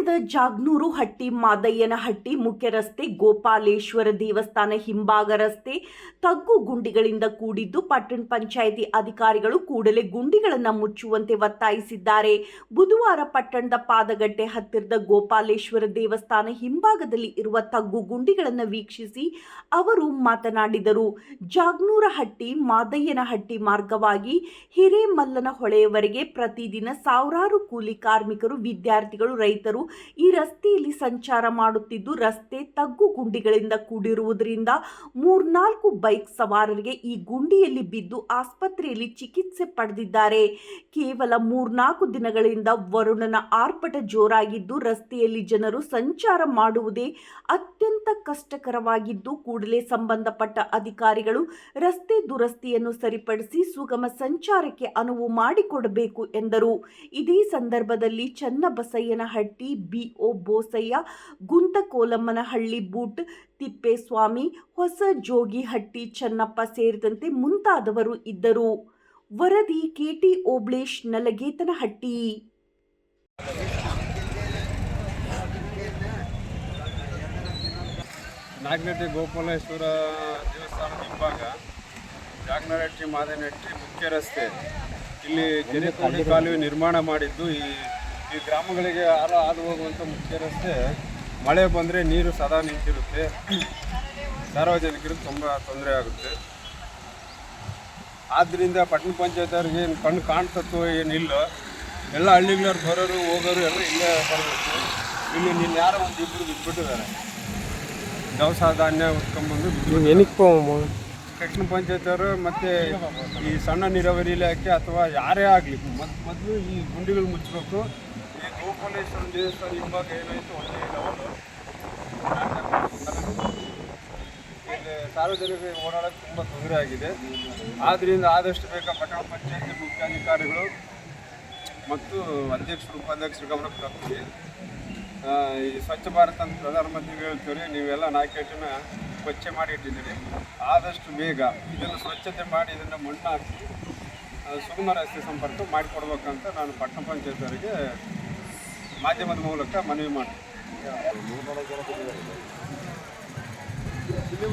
ಪಟ್ಟಣದ ಜಾಗ್ನೂರು ಹಟ್ಟಿ, ಮಾದಯ್ಯನಹಟ್ಟಿ ಮುಖ್ಯ ರಸ್ತೆ ಗೋಪಾಲೇಶ್ವರ ದೇವಸ್ಥಾನ, ಹಿಂಭಾಗ ರಸ್ತೆ ತಗ್ಗು ಗುಂಡಿಗಳಿಂದ ಕೂಡಿದ್ದು ಪಟ್ಟಣ ಪಂಚಾಯಿತಿ ಅಧಿಕಾರಿಗಳು ಕೂಡಲೇ ಗುಂಡಿಗಳನ್ನು ಮುಚ್ಚುವಂತೆ ಒತ್ತಾಯಿಸಿದ್ದಾರೆ. ಬುಧವಾರ ಪಟ್ಟಣದ ಪಾದಗಟ್ಟೆ ಹತ್ತಿರದ ಗೋಪಾಲೇಶ್ವರ ದೇವಸ್ಥಾನ ಹಿಂಭಾಗದಲ್ಲಿ ಇರುವ ತಗ್ಗು ಗುಂಡಿಗಳನ್ನು ವೀಕ್ಷಿಸಿ ಅವರು ಮಾತನಾಡಿದರು. ಜಾಗ್ನೂರಹಟ್ಟಿ ಮಾದಯ್ಯನಹಟ್ಟಿ ಮಾರ್ಗವಾಗಿ ಹಿರೇಮಲ್ಲನ ಹೊಳೆಯವರೆಗೆ ಪ್ರತಿದಿನ ಸಾವಿರಾರು ಕೂಲಿ ಕಾರ್ಮಿಕರು, ವಿದ್ಯಾರ್ಥಿಗಳು, ರೈತರು ಈ ರಸ್ತೆಯಲ್ಲಿ ಸಂಚಾರ ಮಾಡುತ್ತಿದ್ದು ರಸ್ತೆ ತಗ್ಗು ಗುಂಡಿಗಳಿಂದ ಕೂಡಿರುವುದರಿಂದ ಮೂರ್ನಾಲ್ಕು ಬೈಕ್ ಸವಾರರಿಗೆ ಈ ಗುಂಡಿಯಲ್ಲಿ ಬಿದ್ದು ಆಸ್ಪತ್ರೆಯಲ್ಲಿ ಚಿಕಿತ್ಸೆ ಪಡೆದಿದ್ದಾರೆ. ಕೇವಲ ಮೂರ್ನಾಲ್ಕು ದಿನಗಳಿಂದ ವರುಣನ ಆರ್ಭಟ ಜೋರಾಗಿದ್ದು ರಸ್ತೆಯಲ್ಲಿ ಜನರು ಸಂಚಾರ ಮಾಡುವುದೇ ಅತ್ಯಂತ ಕಷ್ಟಕರವಾಗಿದ್ದು ಕೂಡಲೇ ಸಂಬಂಧಪಟ್ಟ ಅಧಿಕಾರಿಗಳು ರಸ್ತೆ ದುರಸ್ತಿಯನ್ನು ಸರಿಪಡಿಸಿ ಸುಗಮ ಸಂಚಾರಕ್ಕೆ ಅನುವು ಮಾಡಿಕೊಡಬೇಕು ಎಂದರು. ಇದೇ ಸಂದರ್ಭದಲ್ಲಿ ಚನ್ನಬಸಯ್ಯನಹಟ್ಟಿ ಬಿಒ ಬೋಸಯ್ಯ ಗುಂತಕೋಲಮ್ಮನಹಳ್ಳಿ ಬೂಟ್, ತಿಪ್ಪೇಸ್ವಾಮಿ, ಹೊಸ ಜೋಗಿಹಟ್ಟಿ ಚನ್ನಪ್ಪ ಸೇರಿದಂತೆ ಮುಂತಾದವರು ಇದ್ದರು. ವರದಿ ಕೆಟಿ ಓಬ್ಳೇಶ್, ನಲಗೇತನಹಟ್ಟಿ. ನಾಗನಟ್ಟಿ ಗೋಪಾಲೇಶ್ವರ ದೇವಸ್ಥಾನದ ಹಿಂಭಾಗ, ಜಾಗನಹಟ್ಟಿ, ಮಾದನಹಟ್ಟಿ ಮುಖ್ಯ ರಸ್ತೆ. ಇಲ್ಲಿ ಜರಿಕೋಡಿ ಕಾಲುವೆ ನಿರ್ಮಾಣ ಮಾಡಿದ್ದು ಈ ಈ ಗ್ರಾಮಗಳಿಗೆ ಹಾಲು ಹಾದು ಹೋಗುವಂಥ ಮುಖ್ಯ ರಸ್ತೆ, ಮಳೆ ಬಂದರೆ ನೀರು ಸದಾ ನಿಂತಿರುತ್ತೆ. ಸಾರ್ವಜನಿಕರಿಗೆ ತುಂಬ ತೊಂದರೆ ಆಗುತ್ತೆ. ಆದ್ದರಿಂದ ಪಟ್ಟಣ ಪಂಚಾಯತ್ ಅವ್ರಿಗೆ ಏನು ಕಣ್ಣು ಕಾಣ್ತತ್ತೋ ಏನಿಲ್ಲ ಎಲ್ಲ ಹಳ್ಳಿಗಳವ್ರು ಬರೋರು, ಹೋಗೋರು ಎಲ್ಲ ಇಲ್ಲೇ ಬರಬೇಕು. ಇಲ್ಲಿ ನಿನ್ನ ಯಾರೋ ಒಂದು ಇಬ್ಬರು ಬಿದ್ದುಬಿಟ್ಟಿದ್ದಾರೆ ದವಸ ಧಾನ್ಯ ಉಟ್ಕೊಂಡ್ಬಂದು ಏನಕ್ಕೆ ಹೋಗಮ್ಮ ಪಟ್ಟಣ ಪಂಚಾಯತ್ ಅವರು ಮತ್ತು ಈ ಸಣ್ಣ ನೀರಾವರಿ ಇಲಾಖೆ ಅಥವಾ ಯಾರೇ ಆಗಲಿ ಮೊದಲು ಈ ಗುಂಡಿಗಳು ಮುಚ್ಚಬೇಕು ಈ ಗೋಪಾಲೇಶ್ವರ ದೇವಸ್ಥಾನ ಹಿಂಭಾಗ ಏನಾಯಿತು ಒಳ್ಳೆಯ ಇಲ್ಲಿ ಸಾರ್ವಜನಿಕರಿಗೆ ಓಡಾಡೋಕ್ಕೆ ತುಂಬ ತೊಂದರೆ ಆಗಿದೆ. ಆದ್ದರಿಂದ ಆದಷ್ಟು ಬೇಗ ಪಟ್ಟಣ ಪಂಚಾಯತ್ ಮುಖ್ಯಾಧಿಕಾರಿಗಳು ಮತ್ತು ಅಧ್ಯಕ್ಷರು ಉಪಾಧ್ಯಕ್ಷರು ಗಮನಕ್ಕೆ ಆ, ಈ ಸ್ವಚ್ಛ ಭಾರತ ಅಂತ ಪ್ರಧಾನಮಂತ್ರಿಗಳು ಹೇಳ್ತೀವಿ ನೀವೆಲ್ಲ ನಾಲ್ಕೇಟಿನ ಸ್ವಚ್ಛ ಮಾಡಿ ಇಟ್ಟಿದ್ದೀರಿ ಆದಷ್ಟು ಬೇಗ ಇದನ್ನು ಸ್ವಚ್ಛತೆ ಮಾಡಿ ಇದನ್ನು ಮಣ್ಣು ಹಾಕಿ ಸುಗಮ ರಸ್ತೆ ಸಂಪರ್ಕ ಮಾಡಿಕೊಡ್ಬೇಕಂತ ನಾನು ಪಟ್ಟಣ ಪಂಚಾಯತ್ ಅವರಿಗೆ ಮಾಧ್ಯಮದ ಮೂಲಕ ಮನವಿ ಮಾಡಿ ಇಲ್ಲಿ